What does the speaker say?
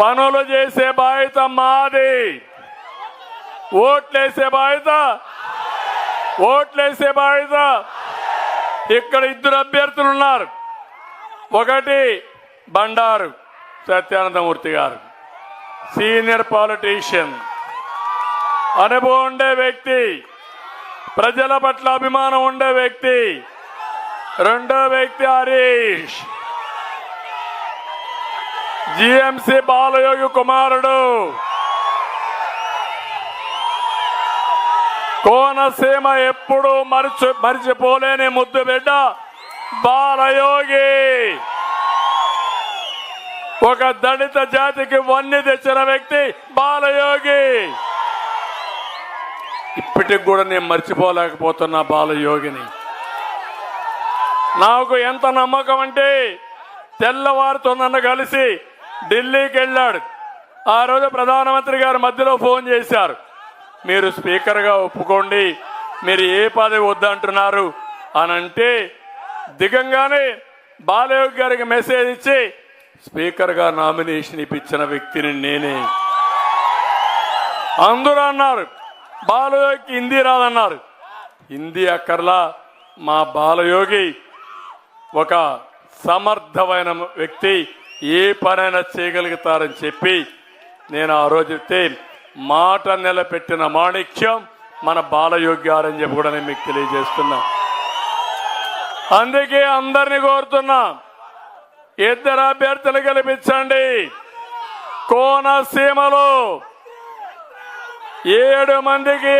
పనులు చేసే బాధ్యత మాది. ఓట్లేసే బాధ్యత ఓట్లేసే బాధ్యత ఇక్కడ ఇద్దరు అభ్యర్థులు ఉన్నారు. ఒకటి బండారు సత్యానందమూర్తి గారు సీనియర్ పాలిటీషియన్. అనుభవం ఉండే వ్యక్తి ప్రజల పట్ల అభిమానం ఉండే వ్యక్తి. రెండో వ్యక్తి హరీష్. జిఎంసి బాలయోగి కుమారుడు. కోనసీమ ఎప్పుడు మరిచి మరిచిపోలేని ముద్దు బిడ్డ బాలయోగి. ఒక దళిత జాతికి వన్ని తెచ్చిన వ్యక్తి బాలయోగి. ఇప్పటికి కూడా నేను మర్చిపోలేకపోతున్నా బాలయోగిని. నాకు ఎంత నమ్మకం అంటే తెల్లవారుతో నన్ను కలిసి ఢిల్లీకి వెళ్ళాడు ఆ రోజు ప్రధానమంత్రి గారు మధ్యలో ఫోన్ చేశారు. మీరు స్పీకర్గా ఒప్పుకోండి. మీరు ఏ పదవి వద్దంటున్నారు అని అంటే దిగంగానే బాలయోగి గారికి మెసేజ్ ఇచ్చి స్పీకర్గా నామినేషన్ ఇప్పించిన వ్యక్తిని నేనే. అందరూ అన్నారు బాలయోగికి హిందీ రాదన్నారు. హిందీ అక్కర్లా మా బాలయోగి ఒక సమర్థమైన వ్యక్తి ఏ పనైనా చేయగలుగుతారని చెప్పి నేను ఆ రోజు చెప్తే మాట నిలబెట్టిన మాణిక్యం మన బాలయోగ్యారని చెప్పి కూడా నేను మీకు తెలియజేస్తున్నా. అందుకే అందరిని కోరుతున్నా ఇద్దరు అభ్యర్థులు గెలిపించండి. కోనసీమలో ఏడు మందికి